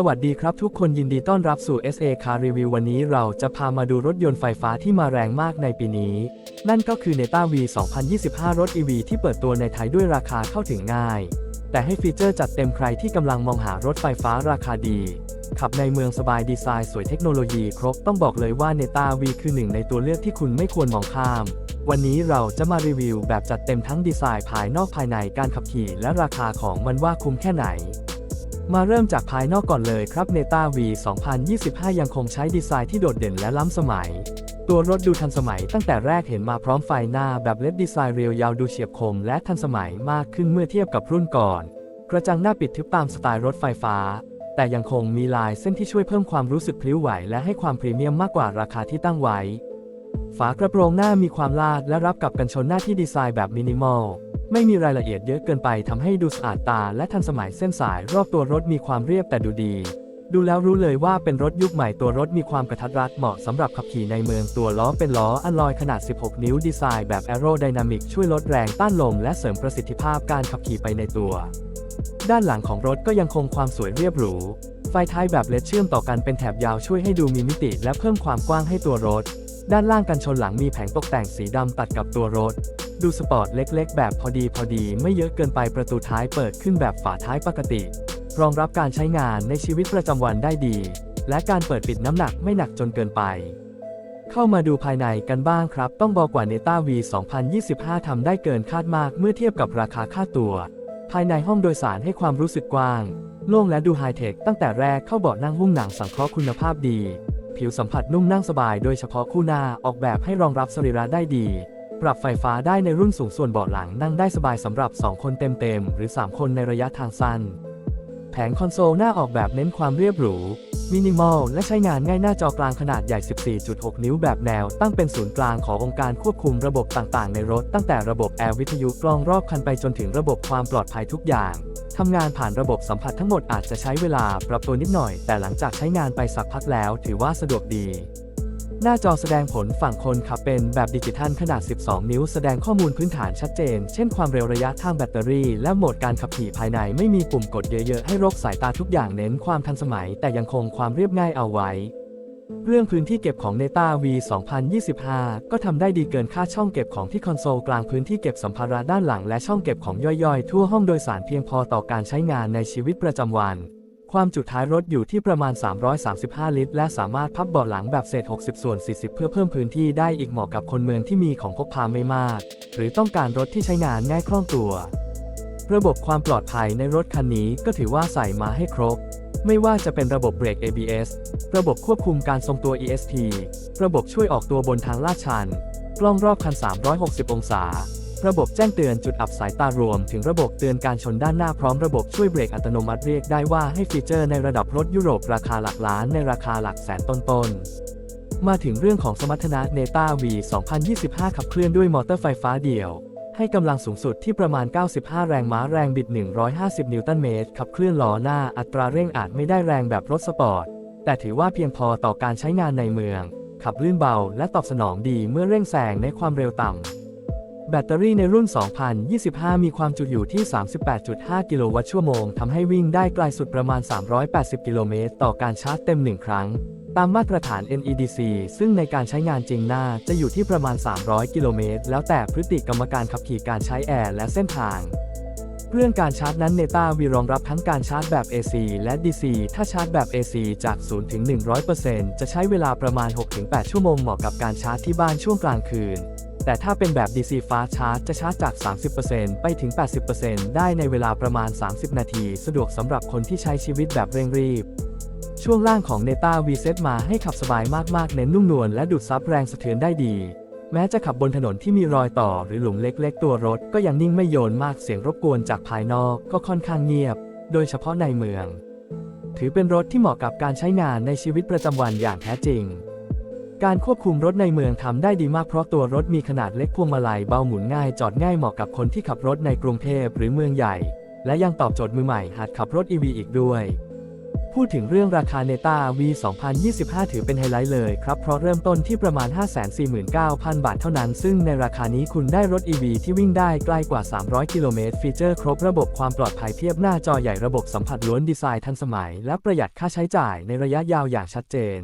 สวัสดีครับทุกคนยินดีต้อนรับสู่ SA Car Review วันนี้เราจะพามาดูรถยนต์ไฟฟ้าที่มาแรงมากในปีนี้ นั่นก็คือ Neta V 2025 รถ EV ที่เปิดตัวในไทยด้วยราคาเข้าถึงง่าย แต่ให้ฟีเจอร์จัดเต็มใครที่กำลังมองหารถไฟฟ้าราคาดี ขับในเมืองสบายดีไซน์สวยเทคโนโลยีครบต้องบอกเลยว่า Neta V คือหนึ่งในตัวเลือกที่คุณไม่ควรมองข้าม วันนี้เราจะมารีวิวแบบจัดเต็มทั้งดีไซน์ภายนอกภายในการขับขี่และราคาของมันว่าคุ้มแค่ไหน มาเริ่มจากภายนอกก่อนเลยครับ Neta V 2025 ยังคงใช้ดีไซน์ที่โดดเด่นและล้ำสมัย ตัวรถดูทันสมัยตั้งแต่แรกเห็นมาพร้อมไฟหน้าแบบเล็ดดีไซน์เรียวยาวดูเฉียบคมและทันสมัยมากขึ้นเมื่อเทียบกับรุ่นก่อน กระจังหน้าปิดทึบตามสไตล์รถไฟฟ้า แต่ยังคงมีลายเส้นที่ช่วยเพิ่มความรู้สึกพลิ้วไหว และให้ความพรีเมียมมากกว่าราคาที่ตั้งไว้ ฝากระโปรงหน้ามีความลาดและรับกับกันชนหน้าที่ดีไซน์แบบมินิมอล ไม่มีรายละเอียดเยอะเกินไปทำให้ดูสะอาดตาและทันสมัยเส้นสายรอบตัวรถมีความเรียบแต่ดูดี ดูแล้วรู้เลยว่าเป็นรถยุคใหม่ตัวรถมีความกระทัดรัดเหมาะสำหรับขับขี่ในเมืองตัวล้อเป็นล้ออัลลอยขนาด 16 นิ้วดีไซน์แบบแอโรไดนามิกช่วยลดแรงต้านลมและเสริมประสิทธิภาพการขับขี่ไปในตัว ด้านหลังของรถก็ยังคงความสวยเรียบหรูไฟท้ายแบบเลดเชื่อมต่อกันเป็นแถบยาวช่วยให้ดูมีมิติและเพิ่มความกว้างให้ตัวรถ ด้านล่างกันชนหลังมีแผงตกแต่งสีดำตัดกับตัวรถ ดูสปอร์ตเล็กๆ แบบพอดีพอดีไม่เยอะเกินไปประตูท้ายเปิดขึ้นแบบฝาท้ายปกติ รองรับการใช้งานในชีวิตประจำวันได้ดี และการเปิดปิดน้ำหนักไม่หนักจนเกินไป เข้ามาดูภายในกันบ้างครับ ต้องบอกว่า Neta V 2025 ทำได้เกินคาดมากเมื่อเทียบกับราคาค่าตัว ภายในห้องโดยสารให้ความรู้สึกกว้าง โล่งและดูไฮเทคตั้งแต่แรกเข้าเบาะนั่งหุ้มหนังสังเคราะห์คุณภาพดี ผิวสัมผัสนุ่มนั่งสบาย โดยเฉพาะคู่หน้าออกแบบให้รองรับสรีระได้ดี ปรับไฟฟ้าได้ในรุ่นสูงส่วนเบาะหลังนั่งได้สบายสำหรับ 2 คนเต็มๆ หรือ 3 คนในระยะทางสั้น แผงคอนโซลหน้าออกแบบเน้นความเรียบหรู มินิมอล และใช้งานง่ายหน้าจอกลางขนาดใหญ่ 14.6 นิ้วแบบแนว ตั้งเป็นศูนย์กลางขององค์การควบคุมระบบต่างๆ ในรถ ตั้งแต่ระบบแอร์วิทยุกล้องรอบคันไปจนถึงระบบความปลอดภัยทุกอย่างทำงานผ่านระบบสัมผัสทั้งหมดอาจจะใช้เวลาปรับตัวนิดหน่อย แต่หลังจากใช้งานไปสักพักแล้ว ถือว่าสะดวกดี หน้าจอแสดงผลฝั่งคนขับเป็นแบบดิจิทัลขนาด 12 นิ้ว แสดงข้อมูลพื้นฐานชัดเจน เช่นความเร็วระยะทางแบตเตอรี่ และโหมดการขับขี่ภายในไม่มีปุ่มกดเยอะๆ ให้รกสายตาทุกอย่างเน้นความทันสมัย แต่ยังคงความเรียบง่ายเอาไว้ เรื่องพื้นที่เก็บของ Neta V 2025 ก็ทำได้ดีเกินค่าดช่องเก็บของที่คอนโซลกลางพื้นที่เก็บสัมภาระด้านหลังและช่องเก็บของย่อยๆ ทั่วห้องโดยสารเพียงพอต่อการใช้งานในชีวิตประจำวัน ความจุท้ายรถอยู่ที่ประมาณ 335 ลิตร และสามารถพับเบาะหลังแบบเศษ 60 ส่วน 40 เพื่อเพิ่มพื้นที่ได้อีกเหมาะกับคนเมืองที่มีของพกพาไม่มาก หรือต้องการรถที่ใช้งานง่ายคล่องตัว ระบบความปลอดภัยในรถคันนี้ก็ถือว่าใส่มาให้ครบ ไม่ว่าจะเป็นระบบเบรก ABS ระบบควบคุมการทรงตัว ESP ระบบช่วยออกตัวบนทางลาดชัน กล้องรอบคัน 360 องศา ระบบแจ้งเตือนจุดอับสายตารวม ถึงระบบเตือนการชนด้านหน้าพร้อมระบบช่วยเบรกอัตโนมัติเรียกได้ว่าให้ฟีเจอร์ในระดับรถยุโรปราคาหลักล้านในราคาหลักแสนต้นๆ มาถึงเรื่องของสมรรถนะ Neta V 2025 ขับเคลื่อนด้วยมอเตอร์ไฟฟ้าเดี่ยว ให้กำลังสูงสุดที่ประมาณ 95 แรงม้าแรงบิด 150 นิวตันเมตร ขับเคลื่อนล้อหน้าอัตราเร่งอาจไม่ได้แรงแบบรถสปอร์ต แต่ถือว่าเพียงพอต่อการใช้งานในเมือง ขับลื่นเบาและตอบสนองดีเมื่อเร่งแซงในความเร็วต่ำ แบตเตอรี่ในรุ่น 2025 มีความจุอยู่ที่ 38.5 กิโลวัตต์ชั่วโมง ทำให้วิ่งได้ไกลสุดประมาณ 380 กิโลเมตร ต่อการชาร์จเต็ม 1 ครั้ง ตามมาตรฐาน NEDC ซึ่งในการใช้งานจริงน่าจะอยู่ที่ประมาณ 300 กิโลเมตร แล้วแต่พฤติกรรมการขับขี่การใช้แอร์และเส้นทางเรื่องการชาร์จนั้น Neta วีรองรับทั้งการชาร์จแบบ AC และ DC ถ้าชาร์จแบบ AC จาก 0 ถึง 100%จะใช้เวลาประมาณ 6-8 ชั่วโมงเหมาะกับการชาร์จที่บ้านช่วงกลางคืน แต่ถ้าเป็นแบบ DC Fast Charge จะชาร์จจาก 30%ไปถึง 80%ได้ในเวลาประมาณ 30 นาที สะดวกสำหรับคนที่ใช้ชีวิตแบบเร่งรีบ ช่วงล่างของ Neta V เซตมาให้ขับสบายมากๆ เน้นนุ่มนวลและดูดซับแรงสะเทือนได้ดี แม้จะขับบนถนนที่มีรอยต่อหรือหลุมเล็กๆ ตัวรถ ก็ยังนิ่งไม่โยนมากเสียงรบกวนจากภายนอกก็ค่อนข้างเงียบ โดยเฉพาะในเมือง ถือเป็นรถที่เหมาะกับการใช้งานในชีวิตประจำวันอย่างแท้จริง การควบคุมรถในเมืองทำได้ดีมากเพราะตัวรถมีขนาดเล็กพวงมาลัยเบาหมุนง่ายจอดง่ายเหมาะกับคนที่ขับรถในกรุงเทพหรือเมืองใหญ่ และยังตอบโจทย์มือใหม่หัดขับรถ EV อีกด้วย พูดถึงเรื่องราคา Neta V 2025 ถือเป็นไฮไลท์เลยครับ เพราะเริ่มต้นที่ประมาณ 549,000 บาทเท่านั้น ซึ่งในราคานี้คุณได้รถ EV ที่วิ่งได้ใกล้กว่า 300 กิโลเมตร ฟีเจอร์ครบระบบความปลอดภัยเพียบหน้าจอใหญ่ระบบสัมผัสล้วนดีไซน์ทันสมัย และประหยัดค่าใช้จ่ายในระยะยาวอย่างชัดเจน